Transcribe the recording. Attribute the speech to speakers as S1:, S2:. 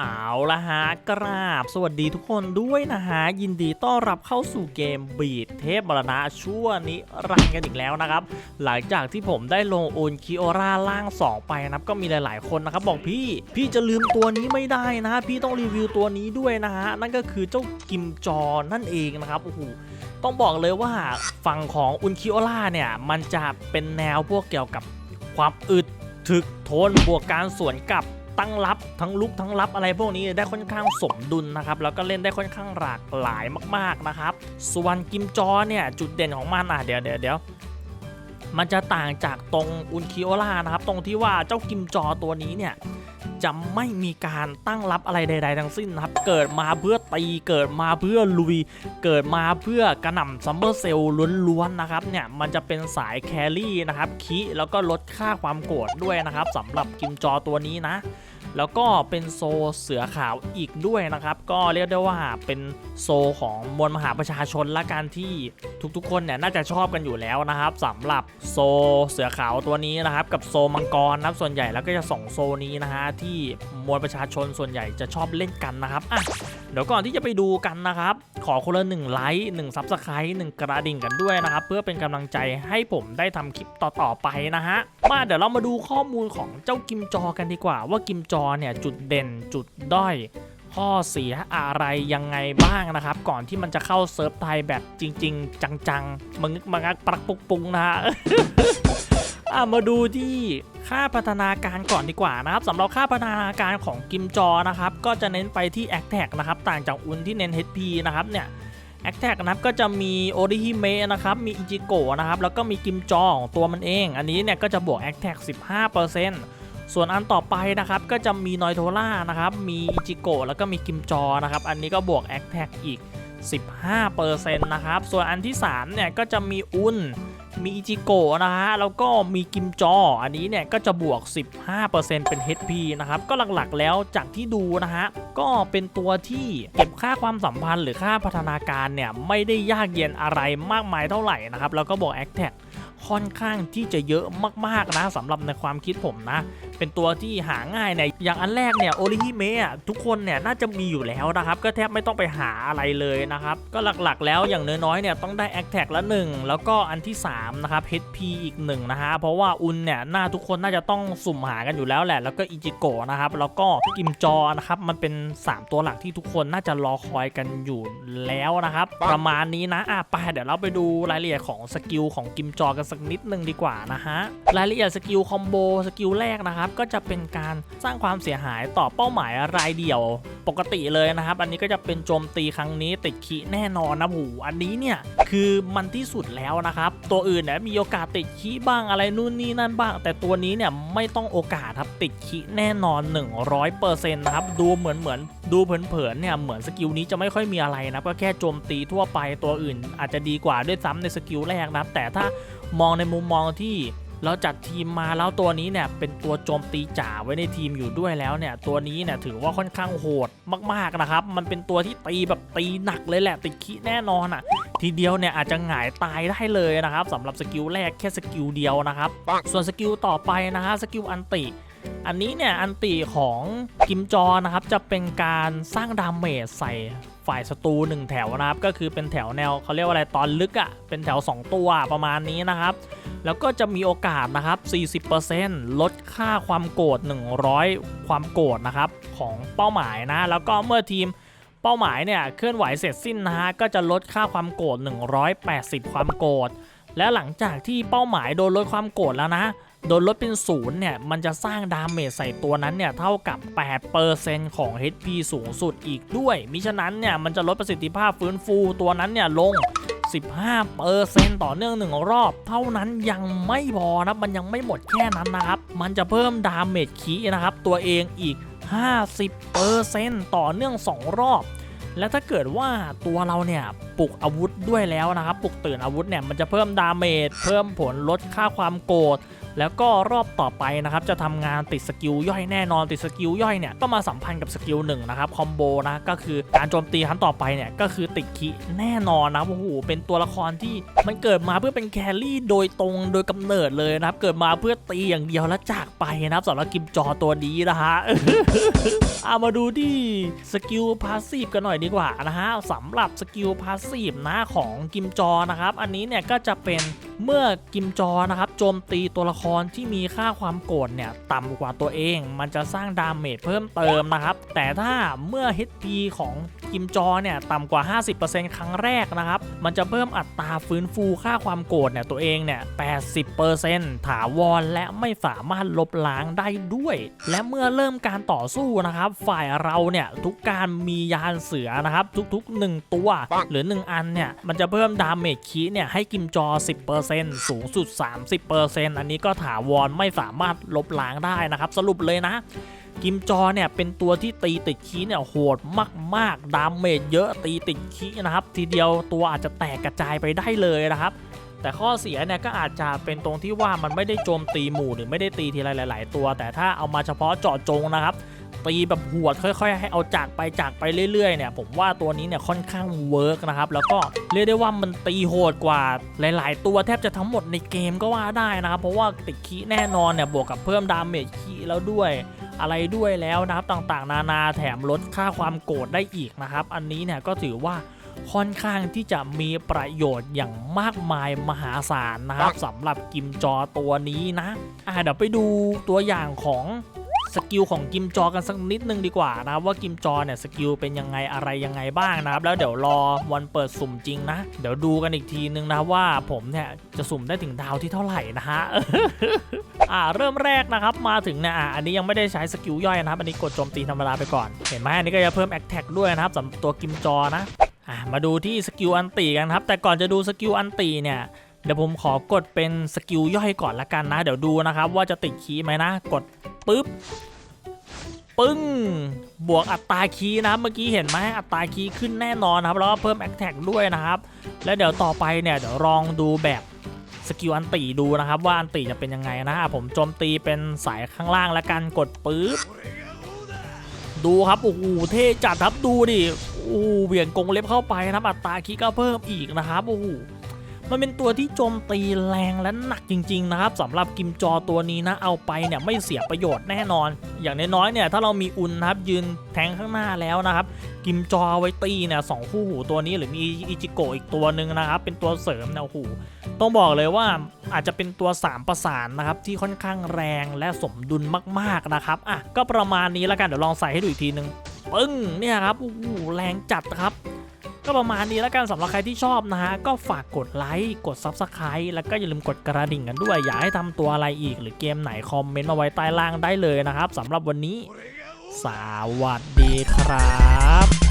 S1: เอาละฮะกราบ สวัสดีทุกคนด้วยนะฮะ ยินดีต้อนรับเข้าสู่เกมบีดเทพบรณะชั่วนิรันกันอีกแล้วนะครับ หลังจากที่ผมได้ลงโอนคิโอราล่าง 2 ไปนะครับ ก็มีหลาย ๆ คนนะครับ บอกพี่ พี่จะลืมตัวนี้ไม่ได้นะ พี่ต้องรีวิวตัวนี้ด้วยนะฮะ นั่นก็คือเจ้ากิมจอนั่นเองนะครับโอ้โหต้องบอกเลยว่าฝั่งของอุนคิโอล่าเนี่ยมันจะเป็นแนวพวกเกี่ยวกับความอึดถึกทนบวกการสวนกลับ ตั้งรับทั้งลุกทั้งรับอะไรพวกนี้ได้ค่อนข้างสมดุลนะครับแล้วก็เล่นได้ค่อนข้างหลากหลายมาก ๆนะครับ ส่วนกิมจอเนี่ยจุดเด่นของมันอะเดี๋ยวเดี๋ยวเดี๋ยว มันจะต่างจากตรงอุนคิโอล่านะครับ ตรงที่ว่าเจ้ากิมจอตัวนี้เนี่ยจะไม่มีการตั้งรับอะไรใด ๆ ทั้งสิ้นนะครับ เกิดมาเพื่อตีเกิดมาเพื่อลุย เกิดมาเพื่อกระหน่ำซัมเบอร์เซลล้วนๆนะครับเนี่ยมันจะเป็นสายแครี่นะครับคิแล้วก็ลดค่าความโกรธด้วยนะครับสำหรับกิมจอตัวนี้นะ แล้วก็เป็นโซเสือขาวอีกด้วยนะครับ ก็เรียกได้ว่าเป็นโซของมวลมหาประชาชนละกันที่ทุกๆ คนเนี่ยน่าจะชอบกันอยู่แล้วนะครับสำหรับโซเสือขาวตัวนี้นะครับ กับโซมังกรนะครับส่วนใหญ่แล้วก็จะสองโซนี้นะฮะที่มวลประชาชนส่วนใหญ่จะชอบเล่นกันนะครับอะ เดี๋ยวก่อนที่จะไปดูกันนะครับ ขอคนละ1ไลค์1ซับสไครต์1กระดิ่งกันด้วยนะครับ เพื่อเป็นกำลังใจให้ผมได้ทำคลิปต่อๆไปนะฮะมาเดี๋ยวเรามาดูข้อมูลของเจ้ากิมจอกันดีกว่า ว่ากิมจอเนี่ยจุดเด่นจุดด้อยข้อเสียอะไรยังไงบ้างนะครับ ก่อนที่มันจะเข้าเซิร์ฟไทยแบบจริง ๆ จังๆมึงมังักปรักปุกปุงนะฮะ อะมาดูที่ค่าพัฒนาการก่อนดีกว่านะครับสำหรับค่าพัฒนาการของกิมจอนะครับ ก็จะเน้นไปที่ a c t a c นะครับ ต่างจากอุนที่เน้น HP นะครับเนี่ย a c t a c นะครับก็จะมีโอริฮิเมะนะครับ มีอิจิโกะนะครับ แล้วก็มีกิมจอของตัวมันเอง อันนี้เนี่ยก็จะบวก a c t a c 15%ส่วนอันต่อไปนะครับ ก็จะมีนอยโทล่านะครับ มีอิจิโกะแล้วก็มีกิมจอนะครับ อันนี้ก็บวก a c t a c อีก15% นะครับ ส่วนอันที่ 3 เนี่ย ก็จะมีอุนมีอิจิโกะนะฮะ แล้วก็มีกิมจอ อันนี้เนี่ย ก็จะบวก 15%เป็น HP นะครับ ก็หลักๆแล้วจากที่ดูนะฮะ ก็เป็นตัวที่เก็บค่าความสัมพันธ์หรือค่าพัฒนาการเนี่ย ไม่ได้ยากเย็นอะไรมากมายเท่าไหร่นะครับ แล้วก็บอก a c t a c ค่อนข้างที่จะเยอะมากๆนะสำหรับในความคิดผมนะ เป็นตัวที่หาง่ายเนี่ยอย่างอันแรกเนี่ยโอริฮิเมะทุกคนเนี่ยน่าจะมีอยู่แล้วนะครับ ก็แทบไม่ต้องไปหาอะไรเลยนะครับ ก็หลักๆ แล้วอย่างน้อยๆเนี่ยต้องได้ a c t a c ละ 1 แล้วก็อันที่ 3 นะครับ HP อีก1นะฮะเพราะว่าอุนเนี่ยหน้าทุกคนน่าจะต้องสุ่มหากันอยู่แล้วแหละ แล้วก็อิจิโกะนะครับ แล้วก็กิมจอนะครับมันเป็น 3 ตัวหลักที่ทุกคนน่าจะรอคอยกันอยู่แล้วนะครับ ประมาณนี้นะอะไปเดี๋ยวเราไปดูรายละเอียดของสกิลของกิมจอกันสักนิดนึงดีกว่านะฮะรายละเอียดสกิลคอมโบสกิลแรกนะครับก็จะเป็นการสร้างความเสียหายต่อเป้าหมายรายเดี่ยวปกติเลยนะครับ อันนี้ก็จะเป็นโจมตีครั้งนี้ติดขีแน่นอนนะหูอันนี้เนี่ยคือมันที่สุดแล้วนะครับ ตัวอื่นเนี่ยมีโอกาสติดขีบ้างอะไรนู่นนี่นั่นบ้าง แต่ตัวนี้เนี่ยไม่ต้องโอกาสครับติดขีแน่นอน 100%นะครับดูเหมือนเหมือนดูเผินๆเนี่ยเหมือนสกิลนี้จะไม่ค่อยมีอะไรนะก็แค่โจมตีทั่วไปตัวอื่นอาจจะดีกว่าด้วยซ้ำในสกิลแรกนะครับแต่ถ้ามองในมุมมองที่ เราจัดทีมมาแล้วตัวนี้เนี่ยเป็นตัวโจมตีจ่าไว้ในทีมอยู่ด้วยแล้วเนี่ยตัวนี้เนี่ยถือว่าค่อนข้างโหดมากๆนะครับ มันเป็นตัวที่ตีแบบตีหนักเลยแหละติดขี้แน่นอนอะ ทีเดียวเนี่ยอาจจะหงายตายได้เลยนะครับสำหรับสกิลแรกแค่สกิลเดียวนะครับส่วนสกิลต่อไปนะฮะสกิลอันติอันนี้เนี่ยอันติของกิมจอนะครับจะเป็นการสร้างดาเมจใส่ ฝ่ายศัตรูหนึ่งแถวนะครับก็คือเป็นแถวแนวเขาเรียกว่าอะไรตอนลึกอะ่ะเป็นแถว 2 ตัวประมาณนี้นะครับ แล้วก็จะมีโอกาสนะครับ 40%ลดค่าความโกรธ100 ความโกรธนะครับของเป้าหมายนะ แล้วก็เมื่อทีมเป้าหมายเนี่ยเคลื่อนไหวเสร็จสิ้นนะฮะก็จะลดค่าความโกรธ180 ความโกรธและหลังจากที่เป้าหมายโดนลดความโกรธแล้วนะ โดนลดเป็นศูนย์เนี่ย มันจะสร้างดาเมจใส่ตัวนั้นเนี่ย เท่ากับ 8%ของ HP สูงสุดอีกด้วย มิฉะนั้นเนี่ย มันจะลดประสิทธิภาพฟื้นฟูตัวนั้นเนี่ยลง 15%ต่อเนื่องหนึ่งรอบ เท่านั้นยังไม่พอนะมันยังไม่หมดแค่นั้นนะครับ มันจะเพิ่มดาเมจคีนะครับ ตัวเองอีก 50%ต่อเนื่อง 2 รอบ และถ้าเกิดว่าตัวเราเนี่ยปลุกอาวุธด้วยแล้วนะครับปลุกตื่นอาวุธเนี่ยมันจะเพิ่มดาเมจเพิ่มผลลดค่าความโกรธแล้วก็รอบต่อไปนะครับจะทำงานติดสกิลย่อยแน่นอนติดสกิลย่อยเนี่ยก็มาสัมพันธ์กับสกิลหนึ่งนะครับคอมโบนะก็คือการโจมตีครั้งต่อไปเนี่ยก็คือติดคิแน่นอนนะโอ้โหเป็นตัวละครที่มันเกิดมาเพื่อเป็นแครี่โดยตรงโดยกำเนิดเลยนะครับเกิดมาเพื่อตีอย่างเดียวแล้วจากไปนะครับสำหรับกิมจอตัวนี้นะฮะเอามาดูที่สกิลพาสซีฟกันหน่อยดีกว่านะฮะสำหรับสกิลพาสซีฟนะของกิมจอนะครับ อันนี้เนี่ยก็จะเป็นเมื่อกิมจอนะครับโจมตีตัวละครที่มีค่าความโกรธเนี่ยต่ำกว่าตัวเอง มันจะสร้างดาเมจเพิ่มเติมนะครับ แต่ถ้าเมื่อ HP ของ กิมจอเนี่ยต่ำกว่า 50%ครั้งแรกนะครับ มันจะเพิ่มอัตราฟื้นฟูค่าความโกรธเนี่ยตัวเองเนี่ย 80%ถาวรและไม่สามารถลบล้างได้ด้วย และเมื่อเริ่มการต่อสู้นะครับ ฝ่ายเราเนี่ยทุกการมียานเสือนะครับ ทุกๆ 1 ตัว หรือ 1 อันเนี่ย มันจะเพิ่มดาเมจคีเนี่ยให้กิมจอ 10%สูงสุด 30%อันนี้ก็ถาวรไม่สามารถลบล้างได้นะครับ สรุปเลยนะ กิมจอเนี่ยเป็นตัวที่ตีติดคีเนี่ยโหดมากๆ ดามเมจเยอะตีติดคีนะครับ ทีเดียวตัวอาจจะแตกกระจายไปได้เลยนะครับ แต่ข้อเสียเนี่ยก็อาจจะเป็นตรงที่ว่ามันไม่ได้โจมตีหมู่หรือไม่ได้ตีทีละหลาย ๆ ตัว แต่ถ้าเอามาเฉพาะเจาะจงนะครับ ตีแบบหวดค่อย ๆ ให้เอาจากไปจากไปเรื่อย ๆ เนี่ย ผมว่าตัวนี้เนี่ยค่อนข้างเวิร์กนะครับ แล้วก็เรียกได้ว่ามันตีโหดกว่าหลาย ๆ ตัวแทบจะทั้งหมดในเกมก็ว่าได้นะครับ เพราะว่าติดคีแน่นอนเนี่ยบวกกับเพิ่มดาเมจคีแล้วด้วย อะไรด้วยแล้วนะครับต่างๆ นานาแถมลดค่าความโกรธได้อีกนะครับ อันนี้เนี่ยก็ถือว่าค่อนข้างที่จะมีประโยชน์อย่างมากมายมหาศาลนะครับสำหรับกิมจอตัวนี้นะอะเดี๋ยวไปดูตัวอย่างของ สกิลของกิมจอกันสักนิดนึงดีกว่านะครับว่ากิมจอเนี่ยสกิลเป็นยังไงอะไรยังไงบ้างนะครับแล้วเดี๋ยวรอวันเปิดสุ่มจริงนะ เดี๋ยวดูกันอีกทีนึงนะว่าผมเนี่ยจะสุ่มได้ถึงดาวที่เท่าไหร่นะฮะอ่าเริ่มแรกนะครับมาถึงเนี่ยอะอันนี้ยังไม่ได้ใช้สกิลย่อยนะครับอันนี้กดโจมตีธรรมดาไปก่อน เห็นไหมอันนี้ก็จะเพิ่มแอคแท็กด้วยนะครับสำหรับตัวกิมจอนะอะมาดูที่สกิลอันตีกันครับแต่ก่อนจะดูสกิลอันตีเนี่ยเดี๋ยวผมขอกดเป็นสกิลย่อยก่อนละกันนะ เดี๋ยวดูนะครับว่าจะติดคีย์ไหมนะ กด ปึ๊บปึ้ง บวกอัตราคีนะครับเมื่อกี้เห็นไหมอัตราคีขึ้นแน่นอนครับแล้วก็เพิ่มแอคแท็กด้วยนะครับ แล้วเดี๋ยวต่อไปเนี่ยเดี๋ยวลองดูแบบสกิลอันตีดูนะครับว่าอันตีจะเป็นยังไงนะอะผมโจมตีเป็นสายข้างล่างแล้วกันกดปึ๊บดูครับโอ้โหเท่จัดครับดูดิโอ้โหเหวี่ยงกรงเล็บเข้าไปนะครับอัตราคีก็เพิ่มอีกนะครับโอ้โห มันเป็นตัวที่โจมตีแรงและหนักจริงๆนะครับสำหรับกิมจอตัวนี้นะเอาไปเนี่ยไม่เสียประโยชน์แน่นอน อย่างน้อยๆเนี่ยถ้าเรามีอุนนะครับยืนแทงข้างหน้าแล้วนะครับ กิมจอไว้ตีเนี่ยสองคู่หูตัวนี้หรือมีอิจิโกะอีกตัวหนึ่งนะครับเป็นตัวเสริมเนี่ยโอ้โหต้องบอกเลยว่าอาจจะเป็นตัว 3 ประสานนะครับที่ค่อนข้างแรงและสมดุลมากๆนะครับอะก็ประมาณนี้แล้วกันเดี๋ยวลองใส่ให้ดูอีกทีหนึ่งปึ้งเนี่ยครับโอ้โหแรงจัดครับ ก็ประมาณนี้แล้วกันสำหรับใครที่ชอบนะฮะก็ฝากกดไลค์กด Subscribe แล้วก็อย่าลืมกดกระดิ่งกันด้วย อยากให้ทำตัวอะไรอีก หรือเกมไหนคอมเมนต์มาไว้ใต้ล่างได้เลยนะครับสำหรับวันนี้ สวัสดีครับ